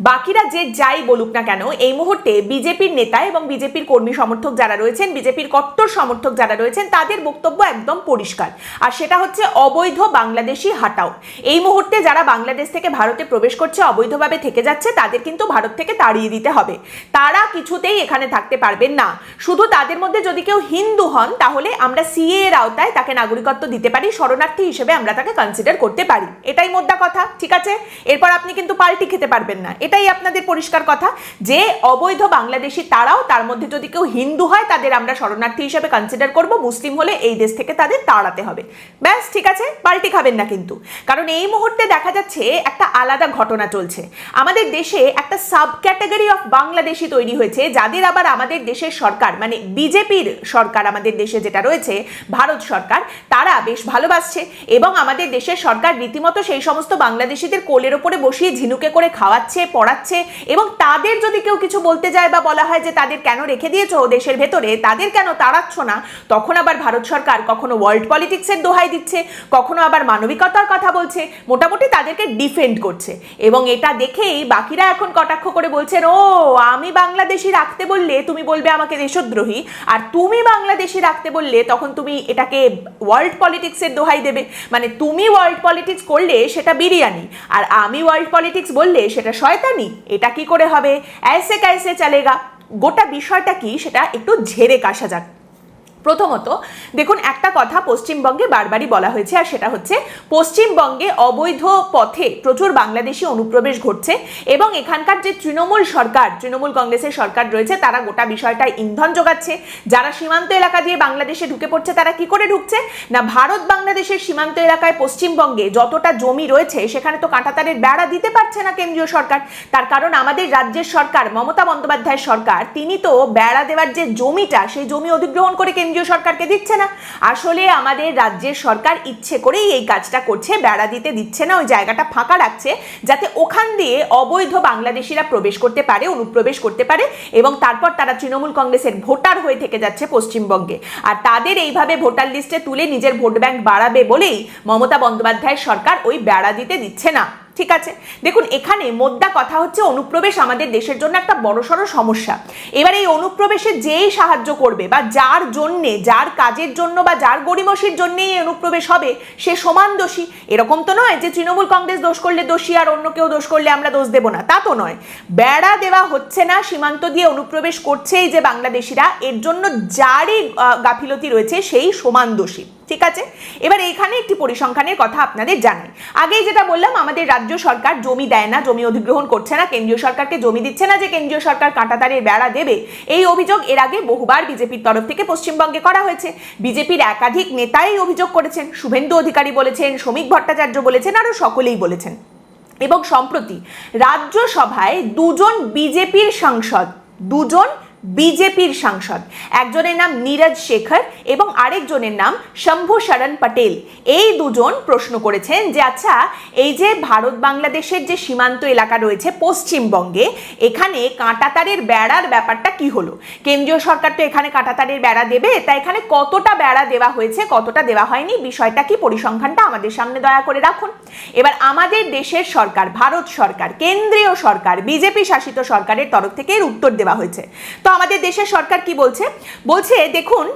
বাকিরা যে যাই বলুক না কেন, এই মুহূর্তে বিজেপির নেতা এবং বিজেপির কর্মী সমর্থক যারা রয়েছেন, বিজেপির কট্টর সমর্থক যারা রয়েছেন, তাদের বক্তব্য একদম পরিষ্কার। আর সেটা হচ্ছে অবৈধ বাংলাদেশি হাটাও। এই মুহূর্তে যারা বাংলাদেশ থেকে ভারতে প্রবেশ করছে, অবৈধভাবে থেকে যাচ্ছে, তাদের কিন্তু ভারত থেকে তাড়িয়ে দিতে হবে। তারা কিছুতেই এখানে থাকতে পারবেন না। শুধু তাদের মধ্যে যদি কেউ হিন্দু হন, তাহলে আমরা সিএ এর আওতায় তাকে নাগরিকত্ব দিতে পারি, শরণার্থী হিসেবে আমরা তাকে কনসিডার করতে পারি। এটাই মোদ্দা কথা, ঠিক আছে? এরপর আপনি কিন্তু পাল্টি খেতে পারবেন না। এটাই আপনাদের পরিষ্কার কথা যে অবৈধ বাংলাদেশি তারাও তার মধ্যে যদি কেউ হিন্দু হয়, তাদের আমরা শরণার্থী হিসেবে কনসিডার করব। মুসলিম হলে এই দেশ থেকে তাদের তাড়াতে হবে। ব্যাস, ঠিক আছে? পাল্টি খাবেন না কিন্তু। কারণ এই মুহূর্তে দেখা যাচ্ছে একটা আলাদা ঘটনা চলছে। আমাদের দেশে একটা সাব ক্যাটাগরি অফ বাংলাদেশি তৈরি হয়েছে, যাদের আবার আমাদের দেশের সরকার মানে বিজেপির সরকার আমাদের দেশে যেটা রয়েছে, ভারত সরকার, তারা বেশ ভালোবাসছে। এবং আমাদের দেশের সরকার রীতিমতো সেই সমস্ত বাংলাদেশিদের কোলের ওপরে বসিয়ে ঝিনুকে করে খাওয়াচ্ছে পড়াচ্ছে এবং তাদের যদি কেউ কিছু বলতে যায় বা বলা হয় যে তাদের কেন রেখে দিয়েছ দেশের ভেতরে, তাদের কেন তাড়াচ্ছ না? তখন আবার ভারত সরকার কখনো ওয়ার্ল্ড পলিটিক্সের দোহাই দিচ্ছে, কখনো আবার মানবিকতার কথা বলছে, মোটামুটি তাদেরকে ডিফেন্ড করছে। এবং এটা দেখেই বাকিরা এখন কটাক্ষ করে বলছেন, ও, আমি বাংলাদেশি রাখতে বললে তুমি বলবে আমাকে দেশদ্রোহী, আর তুমি বাংলাদেশি রাখতে বললে তখন তুমি এটাকে ওয়ার্ল্ড পলিটিক্সের দোহাই দেবে। মানে তুমি ওয়ার্ল্ড পলিটিক্স করলে সেটা বিরিয়ানি, আর আমি ওয়ার্ল্ড পলিটিক্স বললে সেটা শয়তানি। এটা কি করে হবে ऐसे कैसे চলেগা গোটা বিষয়টা কি সেটা একটু ঝেড়ে কাশা যাক প্রথমত, দেখুন, একটা কথা পশ্চিমবঙ্গে বারবারই বলা হয়েছে, আর সেটা হচ্ছে পশ্চিমবঙ্গে অবৈধ পথে প্রচুর বাংলাদেশি অনুপ্রবেশ ঘটছে এবং এখানকার যে তৃণমূল সরকার, তৃণমূল কংগ্রেসের সরকার রয়েছে, তারা গোটা বিষয়টায় ইন্ধন যোগাচ্ছে। যারা সীমান্ত এলাকা দিয়ে বাংলাদেশে ঢুকে পড়ছে, তারা কি করে ঢুকছে? না, ভারত বাংলাদেশের সীমান্ত এলাকায় পশ্চিমবঙ্গে যতটা জমি রয়েছে, সেখানে তো কাঁটাতারের বেড়া দিতে পারছে না কেন্দ্রীয় সরকার। তার কারণ, আমাদের রাজ্যের সরকার, মমতা বন্দ্যোপাধ্যায়ের সরকার, তিনি তো বেড়া দেওয়ার যে জমিটা, সেই জমি অধিগ্রহণ করে কেন্দ্রীয় সরকারকে দিচ্ছে না। আসলে আমাদের রাজ্যের সরকার ইচ্ছে করেই এই কাজটা করছে, বেড়া দিতে দিচ্ছে না, ওই জায়গাটা ফাঁকা রাখছে, যাতে ওখান দিয়ে অবৈধ বাংলাদেশিরা প্রবেশ করতে পারে, অনুপ্রবেশ করতে পারে এবং তারপর তারা তৃণমূল কংগ্রেসের ভোটার হয়ে থেকে যাচ্ছে পশ্চিমবঙ্গে। আর তাদের এইভাবে ভোটার লিস্টে তুলে নিজের ভোট ব্যাংক বাড়াবে বলেই মমতা বন্দ্যোপাধ্যায়ের সরকার ওই বেড়া দিতে দিচ্ছে না। ঠিক আছে? দেখুন, এখানে মোদ্দা কথা হচ্ছে অনুপ্রবেশ আমাদের দেশের জন্য একটা বড়সড় সমস্যা। এবার এই অনুপ্রবেশে যেই সাহায্য করবে বা যার জন্যে, যার কাজের জন্য বা যার গরিমসির জন্যেই এই অনুপ্রবেশ হবে, সে সমান দোষী। এরকম তো নয় যে তৃণমূল কংগ্রেস দোষ করলে দোষী আর অন্য কেউ দোষ করলে আমরা দোষ দেবো না। তা তো নয়। বেড়া দেওয়া হচ্ছে না, সীমান্ত দিয়ে অনুপ্রবেশ করছেই যে বাংলাদেশিরা। এর জন্য যারই গাফিলতি রয়েছে সেই সমান দোষী। ঠিক আছে? এবার এইখানে একটি পরিসংখ্যানের কথা আপনাদের জানাই। আগেই যেটা বললাম, আমাদের রাজ্য সরকার জমি দেয় না, জমি অধিগ্রহণ করছে না, কেন্দ্রীয় সরকারকে জমি দিচ্ছে না যে কেন্দ্রীয় সরকার কাঁটাতারের বেড়া দেবে। এই অভিযোগ এর আগে বহুবার বিজেপির তরফ থেকে পশ্চিমবঙ্গে করা হয়েছে। বিজেপির একাধিক নেতাই অভিযোগ করেছেন। শুভেন্দু অধিকারী বলেছেন, শ্রমিক ভট্টাচার্য বলেছেন, আরও সকলেই বলেছেন। এবং সম্প্রতি রাজ্যসভায় দুজন বিজেপির সাংসদ, দুজন বিজেপির সাংসদ। একজনের নাম নীরজ শেখর এবং আরেকজনের নাম শম্ভু শরণ পটেল। এই দুজন প্রশ্ন করেছেন যে আচ্ছা এই যে ভারত বাংলাদেশের যে সীমান্ত এলাকা রয়েছে পশ্চিমবঙ্গে, এখানে কাঁটাতারের বেড়ার ব্যাপারটা কি হলো? কেন্দ্রীয় সরকার তো এখানে কাঁটাতারের বেড়া দেবে, তা এখানে কতটা বেড়া দেওয়া হয়েছে, কতটা দেওয়া হয়নি? বিষয়টা কি? পরিসংখ্যানটা আমাদের সামনে দয়া করে রাখুন। এবার আমাদের দেশের সরকার, ভারত সরকার, কেন্দ্রীয় সরকার, বিজেপি শাসিত সরকারের তরফ থেকে এর উত্তর দেওয়া হয়েছে। তো আমাদের দেশের সরকার কি বলছে? বলছে, দেখুন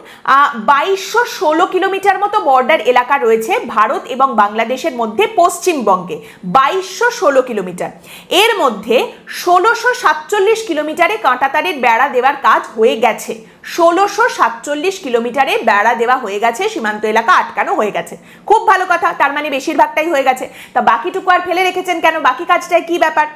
বাইশশো ষোলো কিলোমিটার মতো বর্ডার এলাকা রয়েছে ভারত এবং বাংলাদেশের মধ্যে পশ্চিমবঙ্গে, বাইশশো ষোলো কিলোমিটার। এর মধ্যে ষোলোশো সাতচল্লিশ কিলোমিটারে কাঁটাতারের বেড়া দেওয়ার কাজ হয়ে গেছে। ষোলোশো সাতচল্লিশ কিলোমিটারে বেড়া দেওয়া হয়ে গেছে, সীমান্ত এলাকা আটকানো হয়ে গেছে। খুব ভালো কথা, তার মানে বেশিরভাগটাই হয়ে গেছে। তা বাকিটুকু আর ফেলে রেখেছেন কেন? বাকি কাজটায় কি ব্যাপার?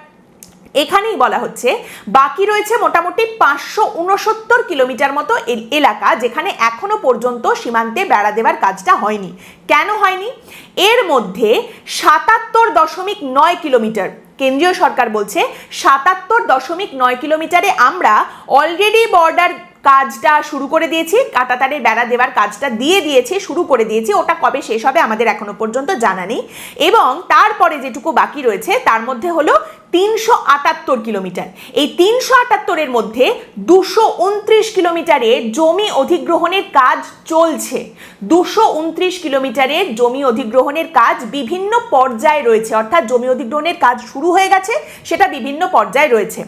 এখানেই বলা হচ্ছে, বাকি রয়েছে মোটামুটি পাঁচশো উনসত্তর কিলোমিটার মতো এল- এলাকা যেখানে এখনও পর্যন্ত সীমান্তে বেড়া দেওয়ার কাজটা হয়নি। কেন হয়নি? এর মধ্যে সাতাত্তর দশমিক নয় কিলোমিটার, কেন্দ্রীয় সরকার বলছে সাতাত্তর দশমিক নয় কিলোমিটারে আমরা অলরেডি বর্ডার কাজটা শুরু করে দিয়েছি, কাটাতারের বেড়া দেওয়ার কাজটা দিয়ে দিয়েছি, শুরু করে দিয়েছি, ওটা কবে শেষ হবে আমাদের এখনও পর্যন্ত জানা নেই। এবং তারপরে যেটুকু বাকি রয়েছে, তার মধ্যে হলো তিনশো আটাত্তর কিলোমিটার। এই তিনশো আটাত্তরের মধ্যে দুশো উনত্রিশ কিলোমিটারে জমি অধিগ্রহণের কাজ চলছে। দুশো উনত্রিশ কিলোমিটারে জমি অধিগ্রহণের কাজ বিভিন্ন পর্যায়ে রয়েছে। অর্থাৎ জমি অধিগ্রহণের কাজ শুরু হয়ে গেছে, সেটা বিভিন্ন পর্যায়ে রয়েছে।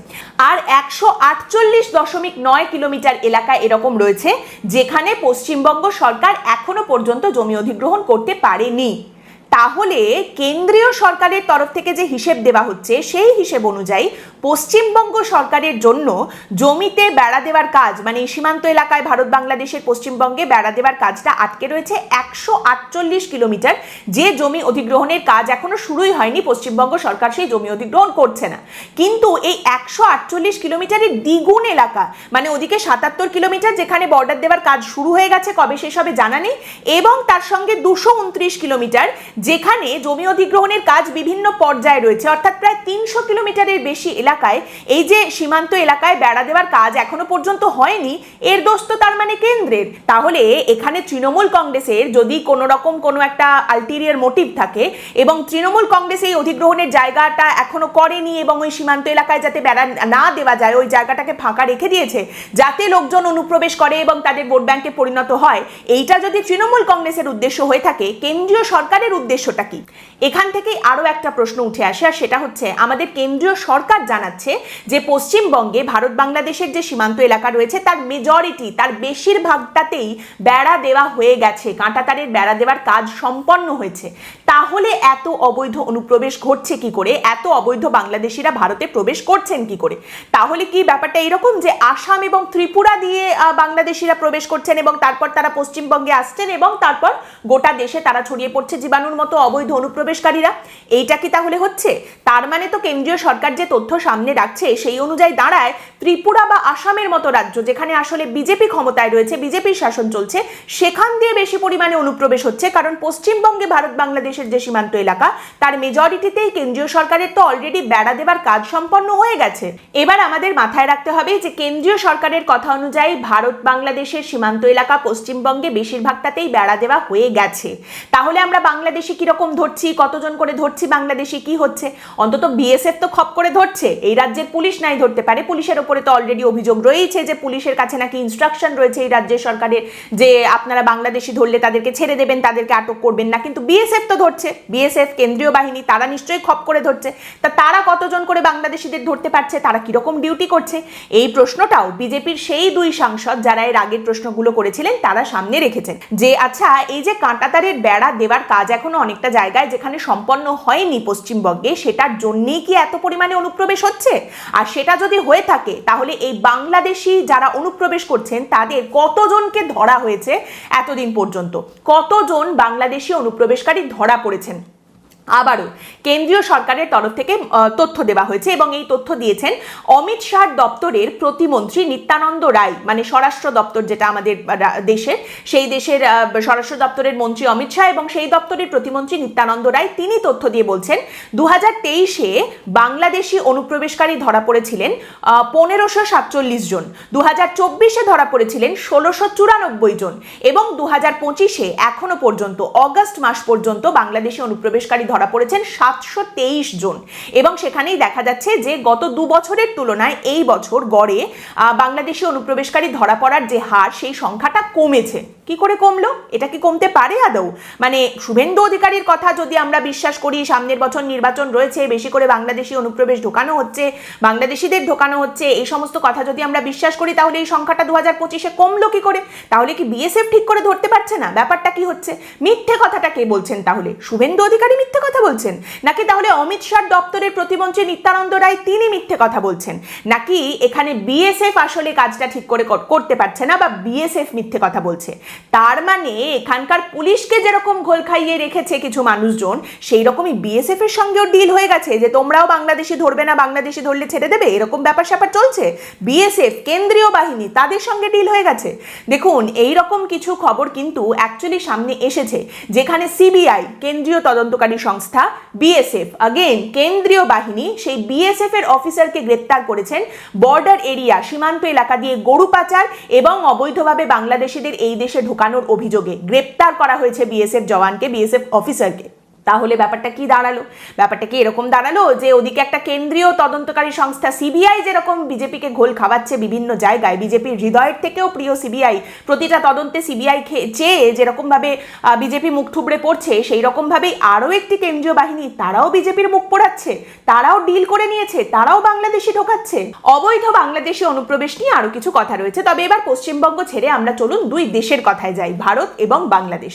আর একশো আটচল্লিশ দশমিক নয় কিলোমিটার এলাকা এরকম রয়েছে, যেখানে পশ্চিমবঙ্গ সরকার এখনও পর্যন্ত জমি অধিগ্রহণ করতে পারেনি। তাহলে কেন্দ্রীয় সরকারের তরফ থেকে যে হিসেব দেওয়া হচ্ছে সেই হিসেব অনুযায়ী পশ্চিমবঙ্গ সরকারের জন্য জমিতে বেড়া দেওয়ার কাজ মানে সীমান্ত এলাকায় ভারত বাংলাদেশের পশ্চিমবঙ্গে বেড়া দেওয়ার কাজটা আটকে রয়েছে একশো আটচল্লিশ কিলোমিটার। যে জমি অধিগ্রহণের কাজ এখনও শুরুই হয়নি, পশ্চিমবঙ্গ সরকার সেই জমি অধিগ্রহণ করছে না। কিন্তু এই একশো আটচল্লিশ কিলোমিটারের দ্বিগুণ এলাকা মানে ওদিকে সাতাত্তর কিলোমিটার যেখানে বর্ডার দেওয়ার কাজ শুরু হয়ে গেছে, কবে শেষ হবে জানা নেই। এবং তার সঙ্গে দুশো উনত্রিশ কিলোমিটার, যেখানে জমি অধিগ্রহণের কাজ বিভিন্ন পর্যায়ে রয়েছে, অর্থাৎ প্রায় তিনশো কিলোমিটারের বেশি এলাকায়, এই যে সীমান্ত এলাকায় বেড়া দেওয়ার কাজ এখনও পর্যন্ত হয়নি, এর দোষ তো তার মানে কেন্দ্রের। তাহলে এখানে তৃণমূল কংগ্রেসের যদি কোনো রকম কোনো একটা আলটিরিয়ার মোটিভ থাকে এবং তৃণমূল কংগ্রেস এই অধিগ্রহণের জায়গাটা এখনও করেনি এবং ওই সীমান্ত এলাকায় যাতে বেড়া না দেওয়া যায়, ওই জায়গাটাকে ফাঁকা রেখে দিয়েছে, যাতে লোকজন অনুপ্রবেশ করে এবং তাদের ভোট ব্যাংকে পরিণত হয়, এইটা যদি তৃণমূল কংগ্রেসের উদ্দেশ্য হয়ে থাকে, কেন্দ্রীয় সরকারের উদ্দেশ্যটা কি? এখান থেকেই আরও একটা প্রশ্ন উঠে আসে, আর সেটা হচ্ছে আমাদের কেন্দ্রীয় সরকার জানাচ্ছে যে পশ্চিমবঙ্গে ভারত বাংলাদেশের যে সীমান্ত এলাকা রয়েছে, তার মেজরিটি তার বেশিরভাগটাতেই বেড়া দেওয়া হয়ে গেছে, কাঁটাতারের বেড়া দেওয়ার কাজ সম্পন্ন হয়েছে। তাহলে এত অবৈধ অনুপ্রবেশ ঘটছে কি করে? এত অবৈধ বাংলাদেশিরা ভারতে প্রবেশ করছেন কি করে? তাহলে কি ব্যাপারটা এরকম যে আসাম এবং ত্রিপুরা দিয়ে বাংলাদেশিরা প্রবেশ করছেন এবং তারপর তারা পশ্চিমবঙ্গে আসছেন এবং তারপর গোটা দেশে তারা ছড়িয়ে পড়ছে জীবাণুর মতো অবৈধ অনুপ্রবেশকারীরা? এইটা কি তাহলে হচ্ছে? তার মানে তো কেন্দ্রীয় সরকার যে তথ্য সামনে রাখছে, সেই অনুযায়ী দাঁড়ায় ত্রিপুরা বা আসামের মতো রাজ্য যেখানে আসলে বিজেপি ক্ষমতায় রয়েছে, বিজেপির শাসন চলছে, সেখান দিয়ে বেশি পরিমাণে অনুপ্রবেশ হচ্ছে, কারণ পশ্চিমবঙ্গে ভারত বাংলাদেশের যে সীমান্ত এলাকা, তার মেজরিটিতেই কেন্দ্রীয় সরকারের তো অলরেডি বেড়া দেবার কাজ সম্পন্ন হয়ে গেছে। এবার আমাদের মাথায় রাখতে হবে যে কেন্দ্রীয় সরকারের কথা অনুযায়ী ভারত বাংলাদেশের সীমান্ত এলাকা পশ্চিমবঙ্গে বেশিরভাগটাতেই বেড়া দেওয়া হয়ে গেছে। তাহলে আমরা বাংলাদেশি কীরকম ধরছি, কতজন করে ধরছি, বাংলাদেশি কি হচ্ছে? অন্তত বিএসএফ তো খপ করে ধরছে। এই রাজ্যের পুলিশ নাই ধরতে পারে। পুলিশের ওপরে তো অলরেডি অভিযোগ রয়েছে যে পুলিশের কাছে নাকি ইনস্ট্রাকশন রয়েছে এই রাজ্যের সরকারের যে আপনারা বাংলাদেশি ধরলে তাদেরকে ছেড়ে দেবেন, তাদেরকে আটক করবেন না। কিন্তু বিএসএফ তো ধরছে। বিএসএফ কেন্দ্রীয় বাহিনী, তারা নিশ্চয়ই খপ করে ধরছে। তা তারা কতজন করে বাংলাদেশিদের ধরতে পারছে? তারা কীরকম ডিউটি করছে? এই প্রশ্নটাও বিজেপির সেই দুই সাংসদ যারা এর আগের প্রশ্নগুলো করেছিলেন, তারা সামনে রেখেছেন। যে আচ্ছা এই যে কাঁটাতারের বেড়া দেওয়ার কাজ এখনও অনেকটা জায়গায় যেখানে সম্পন্ন হয়নি পশ্চিমবঙ্গে, সেটার জন্যেই কি এত পরিমাণে অনুপ্রবেশ হচ্ছে? আর সেটা যদি হয়ে থাকে, তাহলে এই বাংলাদেশি যারা অনুপ্রবেশ করছেন, তাদের কতজনকে ধরা হয়েছে এতদিন পর্যন্ত? কতজন বাংলাদেশি অনুপ্রবেশকারী ধরা পড়েছেন? আবারও কেন্দ্রীয় সরকারের তরফ থেকে তথ্য দেওয়া হয়েছে এবং এই তথ্য দিয়েছেন অমিত শাহ দপ্তরের প্রতিমন্ত্রী নিত্যানন্দ রায়। মানে স্বরাষ্ট্র দপ্তর যেটা আমাদের দেশের, সেই দেশের স্বরাষ্ট্র দপ্তরের মন্ত্রী অমিত শাহ এবং সেই দপ্তরের প্রতিমন্ত্রী নিত্যানন্দ রায়, তিনি তথ্য দিয়ে বলছেন দু হাজার তেইশে বাংলাদেশি অনুপ্রবেশকারী ধরা পড়েছিলেন পনেরোশো সাতচল্লিশ জন দু হাজার চব্বিশে ধরা পড়েছিলেন ষোলোশো চুরানব্বই জন এবং দু হাজার পঁচিশে এখনও পর্যন্ত, অগস্ট মাস পর্যন্ত বাংলাদেশি অনুপ্রবেশকারী ধরা পড়েছেন সাতশো তেইশ জন। এবং সেখানেই দেখা যাচ্ছে যে গত দু বছরের তুলনায় এই বছর গড়ে বাংলাদেশি অনুপ্রবেশকারী ধরা পড়ার যে হার, সেই সংখ্যাটা কমেছে। কি করে কমলো? এটা কি কমতে পারে আদৌ? মানে শুভেন্দু অধিকারীর কথা যদি আমরা বিশ্বাস করি, সামনের বছর নির্বাচন রয়েছে, বেশি করে বাংলাদেশি অনুপ্রবেশ ঢোকানো হচ্ছে, বাংলাদেশিদের ঢোকানো হচ্ছে, এই সমস্ত কথা যদি আমরা বিশ্বাস করি, তাহলে এই সংখ্যাটা দু হাজার পঁচিশে কমলো কি করে? তাহলে কি বিএসএফ ঠিক করে ধরতে পারছে না? ব্যাপারটা কি হচ্ছে? মিথ্যে কথাটা কে বলছেন তাহলে? শুভেন্দু অধিকারী মিথ্যে কথা বলছেন? নাকি তাহলে অমিত শাহ দপ্তরের প্রতিমন্ত্রী নিত্যানন্দ রায় তিনি মিথ্যে কথা বলছেন? নাকি এখানে বিএসএফ আসলে কাজটা ঠিক করে করতে পারছে না বা বিএসএফ মিথ্যে কথা বলছে? তার মানে এখানকার পুলিশকে যেরকম ঘোল খাইয়ে রেখেছে কিছু মানুষজন, সেই রকমই বিএসএফ এর সঙ্গেও ডিল হয়ে গেছে যে তোমরাও বাংলাদেশি ধরবে না, বাংলাদেশি ধরলে ছেড়ে দেবে, এরকম ব্যাপার স্যাপার চলছে বিএসএফ কেন্দ্রীয় বাহিনী, তাদের সঙ্গে ডিল হয়ে গেছে। দেখুন, এই রকম কিছু খবর কিন্তু অ্যাকচুয়ালি সামনে এসেছে, যেখানে সিবিআই কেন্দ্রীয় তদন্তকারী সংস্থা বিএসএফ আগেন কেন্দ্রীয় বাহিনী, সেই বিএসএফ এর অফিসারকে গ্রেপ্তার করেছেন বর্ডার এরিয়া সীমান্ত এলাকা দিয়ে গরু পাচার এবং অবৈধভাবে বাংলাদেশিদের এই দেশে ঢোকানোর অভিযোগে গ্রেপ্তার করা হয়েছে বিএসএফ জওয়ানকে বিএসএফ অফিসারকে। তাহলে ব্যাপারটা কি দাঁড়াল? ব্যাপারটা কি এরকম দাঁড়াল যে ওদিকে একটা কেন্দ্রীয় তদন্তকারী সংস্থা সিবিআই যেরকম বিজেপিকে ঘোল খাওয়াচ্ছে বিভিন্ন জায়গায়, বিজেপির হৃদয়ের থেকেও প্রিয় সিবিআই, প্রতিটা তদন্তে সিবিআই চেয়ে যেরকমভাবে বিজেপি মুখ থুবড়ে পড়ছে সেই রকমভাবেই আরও একটি কেন্দ্রীয় বাহিনী, তারাও বিজেপির মুখ পোড়াচ্ছে, তারাও ডিল করে নিয়েছে, তারাও বাংলাদেশি ঢোকাচ্ছে অবৈধ বাংলাদেশি অনুপ্রবেশ নিয়ে আরও কিছু কথা রয়েছে, তবে এবার পশ্চিমবঙ্গ ছেড়ে আমরা চলুন দুই দেশের কথায় যাই, ভারত এবং বাংলাদেশ।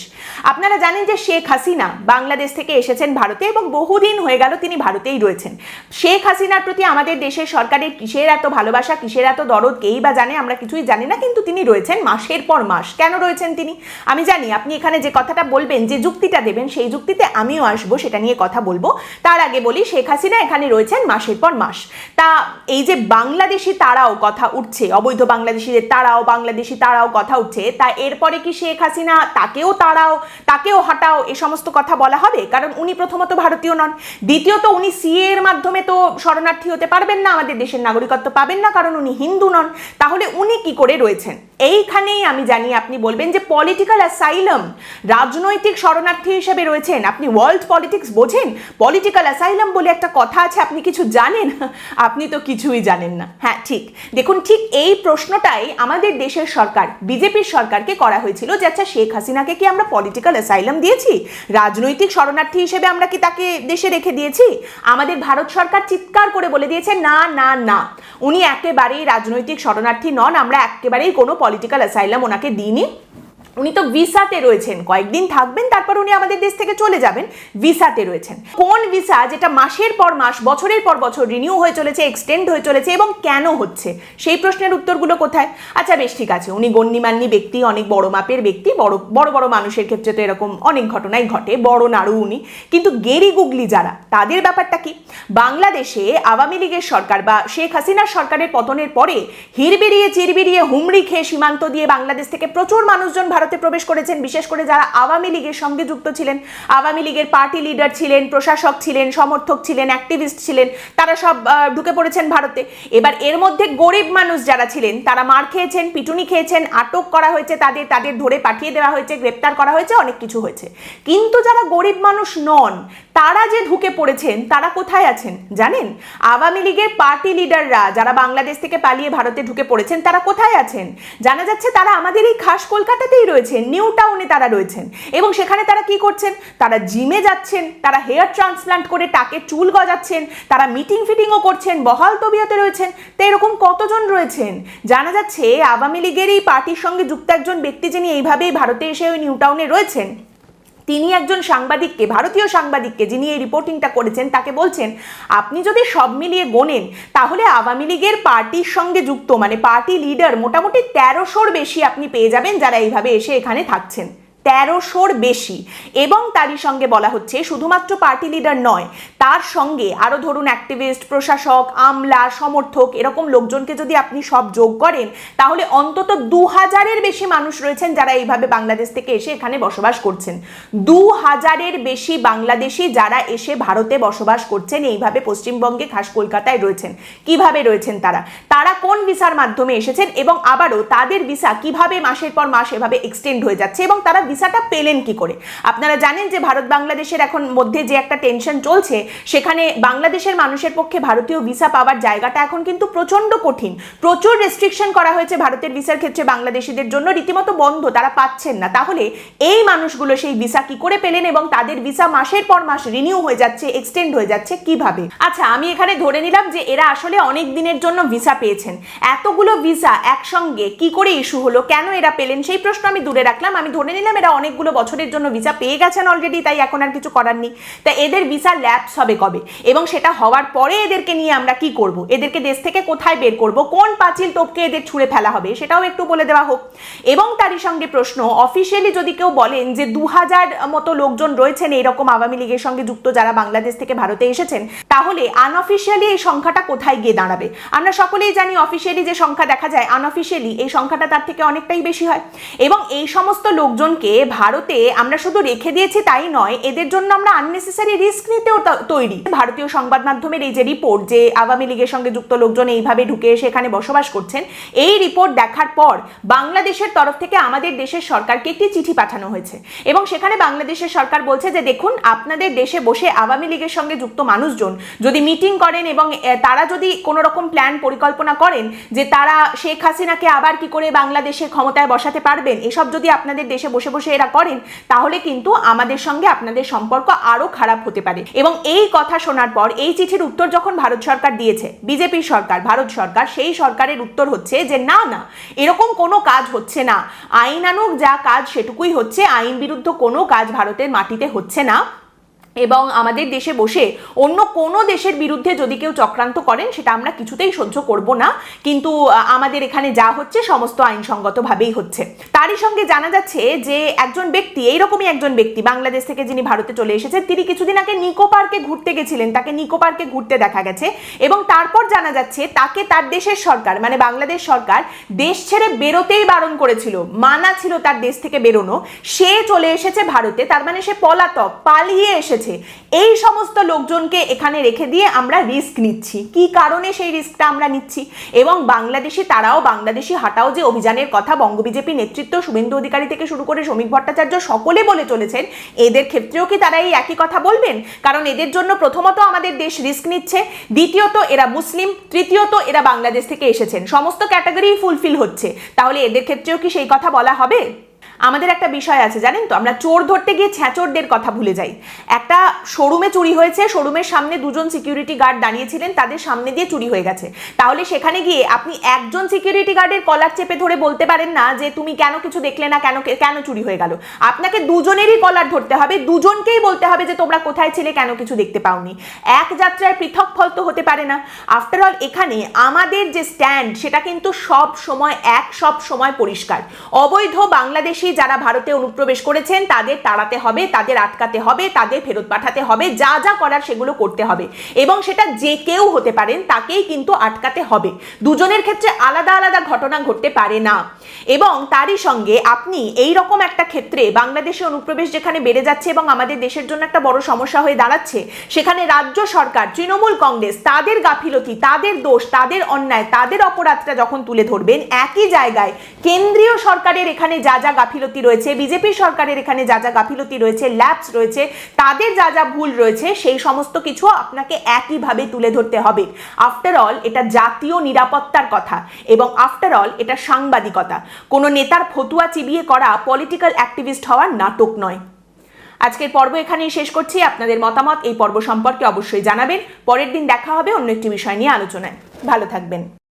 আপনারা জানেন যে শেখ হাসিনা বাংলাদেশ থেকে এসেছেন ভারতে এবং বহুদিন হয়ে গেল তিনি ভারতেই রয়েছেন। শেখ হাসিনার প্রতি আমাদের দেশের সরকারের কিসের এত ভালোবাসা, কিসের এত দরদ, কেই বা জানে, আমরা কিছুই জানি না, কিন্তু তিনি রয়েছেন মাসের পর মাস। কেন রয়েছেন তিনি? আমি জানি, আপনি এখানে যে কথাটা বলবেন, যে যুক্তিটা দেবেন, সেই যুক্তিতে আমিও আসব, সেটা নিয়ে কথা বলব। তার আগে বলি, শেখ হাসিনা এখানে রয়েছেন মাসের পর মাস। তা এই যে বাংলাদেশি তারাও কথা উঠছে, অবৈধ বাংলাদেশিদের তারাও, বাংলাদেশি তারাও কথা উঠছে, তা এরপরে কি শেখ হাসিনা তাকেও তারাও তাকেও হটাও, এ সমস্ত কথা বলা হবে? কারণ উনি প্রথমত ভারতীয় নন। দ্বিতীয়ত উনি সিএ এর মাধ্যমে তো শরণার্থী হতে পারবেন না। আমাদের দেশের নাগরিকত্ব পাবেন না, কারণ উনি হিন্দু নন। তাহলে উনি কি করে রয়েছেন? এইখানেই আমি জানি আপনি বলবেন যে পলিটিক্যাল অ্যাসাইলাম রাজনৈতিক শরণার্থী হিসেবে রয়েছেন। আপনি ওয়ার্ল্ড পলিটিক্স বোঝেন? পলিটিক্যাল অ্যাসাইলাম বলে একটা কথা আছে, আপনি কিছু জানেন? আপনি তো কিছুই জানেন না। হ্যাঁ ঠিক। দেখুন, ঠিক এই প্রশ্নটাই আমাদের দেশের সরকার, বিজেপির সরকারকে করা হয়েছিল যে আচ্ছা শেখ হাসিনাকে কি আমরা পলিটিক্যাল অ্যাসাইলাম দিয়েছি? রাজনৈতিক শরণার্থী হিসেবে আমরা কি তাকে দেশে রেখে দিয়েছি? আমাদের ভারত সরকার চিৎকার করে বলে দিয়েছে, না না না। উনি একেবারেই রাজনৈতিক শরণার্থী নন, আমরা একেবারেই কোনো পলিটিক্যাল অ্যাসাইলাম ওনাকে দিইনি। উনি তো ভিসাতে রয়েছেন, কয়েকদিন থাকবেন, তারপর উনি আমাদের দেশ থেকে চলে যাবেন, ভিসাতে রয়েছেন। কোন ভিসা যেটা মাসের পর মাস, বছরের পর বছর রিনিউ হয়ে চলেছে এক্সটেন্ড হয়ে চলেছে এবং কেন হচ্ছে? সেই প্রশ্নের উত্তরগুলো কোথায়? আচ্ছা বেশ ঠিক আছে, উনি গণ্যমান্যী ব্যক্তি, অনেক বড় মাপের ব্যক্তি, বড় বড় বড় মানুষের ক্ষেত্রে তো এরকম অনেক ঘটনাই ঘটে, বড় নাড়ু উনি। কিন্তু গেরি গুগলি যারা, তাদের ব্যাপারটা কি? বাংলাদেশে আওয়ামী লীগের সরকার বা শেখ হাসিনার সরকারের পতনের পরে হিরবিরিয়ে চিরবিরিয়ে হুমড়ি খেয়ে সীমান্ত দিয়ে বাংলাদেশ থেকে প্রচুর মানুষজন ভারতে প্রবেশ করেছেন, বিশেষ করে যারা আওয়ামী লীগের সঙ্গে যুক্ত ছিলেন। আওয়ামী লীগের পার্টি লিডার ছিলেন, প্রশাসক ছিলেন, সমর্থক ছিলেন, অ্যাক্টিভিস্ট ছিলেন, তারা সব ঢুকে পড়েছেন ভারতে। এবার এর মধ্যে গরিব মানুষ যারা ছিলেন, তারা মার খেয়েছেন, পিটুনি খেয়েছেন, আটক করা হয়েছে তাদের তাদের ধরে পাঠিয়ে দেওয়া হয়েছে, গ্রেপ্তার করা হয়েছে, অনেক কিছু হয়েছে। কিন্তু যারা গরিব মানুষ নন, তারা যে ঢুকে পড়েছেন, তারা কোথায় আছেন জানেন? আওয়ামী লীগের পার্টি লিডাররা যারা বাংলাদেশ থেকে পালিয়ে ভারতে ঢুকে পড়েছেন, তারা কোথায় আছেন? জানা যাচ্ছে তারা আমাদের এই খাস কলকাতাতেই রয়েছেন, নিউ টাউনে তারা রয়েছেন। এবং সেখানে তারা কি করছেন? তারা জিমে যাচ্ছেন, তারা হেয়ার ট্রান্সপ্লান্ট করে টাকে চুল গজাচ্ছেন, তারা মিটিং ফিটিংও করছেন, বহাল তবিয়তে রয়েছেন। তো এরকম কতজন রয়েছেন? জানা যাচ্ছে আওয়ামী লীগের এই পার্টির সঙ্গে যুক্ত একজন ব্যক্তি যিনি এইভাবেই ভারতে এসে ওই নিউ টাউনে রয়েছেন। তিনি একজন সাংবাদিককে, ভারতীয় সাংবাদিককে, যিনি এই রিপোর্টিংটা করেছেন, তাকে বলছেন, আপনি যদি সব মিলিয়ে গোনেন, তাহলে আওয়ামী লীগের পার্টির সঙ্গে যুক্ত মানে পার্টি লিডার মোটামুটি তেরোশোর বেশি আপনি পেয়ে যাবেন যারা এইভাবে এসে এখানে থাকছেন। তেরোশোর বেশি। এবং তারই সঙ্গে বলা হচ্ছে, শুধুমাত্র পার্টি লিডার নয়, তার সঙ্গে আরও ধরুন অ্যাক্টিভিস্ট প্রশাসক, আমলা, সমর্থক, এরকম লোকজনকে যদি আপনি সব যোগ করেন, তাহলে অন্তত দু হাজারের বেশি মানুষ রয়েছেন যারা এইভাবে বাংলাদেশ থেকে এসে এখানে বসবাস করছেন। দু হাজারের বেশি বাংলাদেশি যারা এসে ভারতে বসবাস করছেন, এইভাবে পশ্চিমবঙ্গে খাস কলকাতায় রয়েছেন। কীভাবে রয়েছেন তারা? তারা কোন ভিসার মাধ্যমে এসেছেন এবং আবারও তাদের ভিসা কীভাবে মাসের পর মাস এভাবে এক্সটেন্ড হয়ে যাচ্ছে এবং তারা ভিসাটা পেলেন কি করে? আপনারা জানেন যে ভারত বাংলাদেশের এখন মধ্যে যে একটা টেনশন চলছে, সেখানে বাংলাদেশের মানুষের পক্ষে ভারতীয় ভিসা পাওয়ার জায়গাটা এখন কিন্তু প্রচণ্ড কঠিন। প্রচুর রেস্ট্রিকশন করা হয়েছে ভারতের ভিসার ক্ষেত্রে বাংলাদেশিদের জন্য, রীতিমতো বন্ধ, তারা পাচ্ছেন না। তাহলে এই মানুষগুলো সেই ভিসা কি করে পেলেন এবং তাদের ভিসা মাসের পর মাস রিনিউ হয়ে যাচ্ছে এক্সটেন্ড হয়ে যাচ্ছে কীভাবে? আচ্ছা আমি এখানে ধরে নিলাম যে এরা আসলে অনেক দিনের জন্য ভিসা পেয়েছেন। এতগুলো ভিসা একসঙ্গে কি করে ইস্যু হলো? কেন এরা পেলেন? সেই প্রশ্ন আমি দূরে রাখলাম। আমি ধরে নিলাম এরা অনেকগুলো বছরের জন্য ভিসা পেয়ে গেছেন অলরেডি তাই এখন আর কিছু করার নেই। তা এদের ভিসা ল্যাপস হবে কবে? এবং সেটা হওয়ার পরে এদেরকে নিয়ে আমরা কি করব? এদেরকে দেশ থেকে কোথায় বের করব? কোন পাঁচিল তোপকে এদের ছুঁড়ে ফেলা হবে? সেটাও একটু বলে দেওয়া হোক। এবং তারই সঙ্গে প্রশ্ন অফিসিয়ালি যদি কেউ বলেন যে দু হাজার মতো লোকজন রয়েছেন এইরকম আওয়ামী লীগের সঙ্গে যুক্ত যারা বাংলাদেশ থেকে ভারতে এসেছেন, তাহলে আনঅফিসিয়ালি এই সংখ্যাটা কোথায় গিয়ে দাঁড়াবে? আমরা সকলেই জানি অফিসিয়ালি যে সংখ্যা দেখা যায় আনঅফিসিয়ালি এই সংখ্যাটা তার থেকে অনেকটাই বেশি হয়। এবং এই সমস্ত লোকজনকে ভারতে আমরা শুধু রেখে দিয়েছি তাই নয়, এদের জন্য আমরা আননেসেসারি রিস্ক নিতেও তৈরি। ভারতীয় সংবাদ মাধ্যমের এই যে রিপোর্ট যে আওয়ামী লীগের সঙ্গে যুক্ত লোকজন এইভাবে ঢুকে এসে এখানে বসবাস করছেন, এই রিপোর্ট দেখার পর বাংলাদেশের তরফ থেকে আমাদের দেশের সরকারকে একটি চিঠি পাঠানো হয়েছে। এবং সেখানে বাংলাদেশের সরকার বলছে যে, দেখুন, আপনাদের দেশে বসে আওয়ামী লীগের সঙ্গে যুক্ত মানুষজন যদি মিটিং করেন এবং তারা যদি কোনো রকম প্ল্যান পরিকল্পনা করেন যে তারা শেখ হাসিনাকে আবার কি করে বাংলাদেশে ক্ষমতায় বসাতে পারবেন, এসব যদি আপনাদের দেশে বসে বসে এরা করেন, তাহলে কিন্তু আমাদের সঙ্গে আপনাদের সম্পর্ক আরও খারাপ হতে পারে। এবং এই কথা শোনার পর, এই চিঠির উত্তর যখন ভারত সরকার দিয়েছে বিজেপি সরকার, ভারত সরকার, সেই সরকারের উত্তর হচ্ছে যে, না না, এরকম কোনো কাজ হচ্ছে না। আইনানুগ যা কাজ সেটুকুই হচ্ছে, আইন বিরুদ্ধ কোনো কাজ ভারতের মাটিতে হচ্ছে না। এবং আমাদের দেশে বসে অন্য কোনো দেশের বিরুদ্ধে যদি কেউ চক্রান্ত করেন, সেটা আমরা কিছুতেই সহ্য করব না। কিন্তু আমাদের এখানে যা হচ্ছে, সমস্ত আইনসঙ্গতভাবেই হচ্ছে। তারই সঙ্গে জানা যাচ্ছে যে, একজন ব্যক্তি, এইরকমই একজন ব্যক্তি, বাংলাদেশ থেকে যিনি ভারতে চলে এসেছেন, তিনি কিছুদিন আগে নিকো পার্কে ঘুরতে গেছিলেন। তাকে নিকো পার্কে ঘুরতে দেখা গেছে এবং তারপর জানা যাচ্ছে, তাকে তার দেশের সরকার মানে বাংলাদেশ সরকার, দেশ ছেড়ে বেরোতেই বারণ করেছিল। মানা ছিল তার দেশ থেকে বেরোনো। সে চলে এসেছে ভারতে, তার মানে সে পলাতক, পালিয়ে এসেছে। এই সমস্ত লোকজনকে এখানে রেখে দিয়ে আমরা রিস্ক নিচ্ছি। কি কারণে সেই রিস্কটা আমরা নিচ্ছি? এবং বাংলাদেশি তারাও বাংলাদেশি হাটাও যে অভিযানের কথা বঙ্গ বিজেপি নেতৃত্ব শুভেন্দু অধিকারী থেকে শুরু করে শ্রমিক ভট্টাচার্য সকলে বলে চলেছেন, এদের ক্ষেত্রেও কি তারা এই একই কথা বলবেন? কারণ এদের জন্য প্রথমত আমাদের দেশ রিস্ক নিচ্ছে, দ্বিতীয়ত এরা মুসলিম, তৃতীয়ত এরা বাংলাদেশ থেকে এসেছেন। সমস্ত ক্যাটাগরি ফুলফিল হচ্ছে। তাহলে এদের ক্ষেত্রেও কি সেই কথা বলা হবে? আমাদের একটা বিষয় আছে, জানেন তো? আমরা চোর ধরতে গিয়ে ছ্যাঁচোরদের কথা ভুলে যাই। একটা শোরুমে চুরি হয়েছে, শোরুমের সামনে দুজন সিকিউরিটি গার্ড দাঁড়িয়েছিলেন, তাদের সামনে দিয়ে চুরি হয়ে গেছে। তাহলে সেখানে গিয়ে আপনি একজন সিকিউরিটি গার্ডের কলার চেপে ধরে বলতে পারেন না যে, তুমি কেন কিছু দেখলে না? কেন কেন চুরি হয়ে গেল? আপনাকে দুজনেরই কলার ধরতে হবে, দুজনকেই বলতে হবে যে, তোমরা কোথায় ছিলে? কেন কিছু দেখতে পাওনি? এক যাত্রায় পৃথক ফল তো হতে পারে না। আফটার অল এখানে আমাদের যে স্ট্যান্ড সেটা কিন্তু সব সময় এক, সব সময় পরিষ্কার। অবৈধ বাংলাদেশি যারা ভারতে অনুপ্রবেশ করেছেন, তাদের তাড়াতে হবে, তাদের আটকাতে হবে, তাদের ফেরত পাঠাতে হবে, যা যা করার সেগুলো করতে হবে। এবং সেটা যে কেউ হতে পারেন, তাকেই কিন্তু আটকাতে হবে। দুজনের ক্ষেত্রে আলাদা আলাদা ঘটনা ঘটতে পারে না। এবং তারই সঙ্গে আপনি এই রকম একটা ক্ষেত্রে বাংলাদেশে অনুপ্রবেশ যেখানে বেড়ে যাচ্ছে এবং আমাদের দেশের জন্য একটা বড় সমস্যা হয়ে দাঁড়াচ্ছে, সেখানে রাজ্য সরকার, তৃণমূল কংগ্রেস, তাদের গাফিলতি, তাদের দোষ, তাদের অন্যায়, তাদের অপরাধটা যখন তুলে ধরবেন, একই জায়গায় কেন্দ্রীয় সরকারের এখানে যা যা রয়েছে। বিজেপি সরকারের এখানে যা যা গাফিলতি রয়েছে ল্যাবস রয়েছে, তাদের যা যা ভুল রয়েছে, সেই সমস্ত কিছু আপনাকে একইভাবে তুলে ধরতে হবে। আফটার অল এটা জাতীয় নিরাপত্তার কথা এবং আফটার অল এটা সাংবাদিকতা। কোনো নেতার ফতুয়া চিবিয়ে করা পলিটিক্যাল অ্যাক্টিভিস্ট হওয়ার নাটক নয়। আজকের পর্ব এখানেই শেষ করছি। আপনাদের মতামত এই পর্ব সম্পর্কে অবশ্যই জানাবেন। পরের দিন দেখা হবে অন্য একটি বিষয় নিয়ে আলোচনায়। ভালো থাকবেন।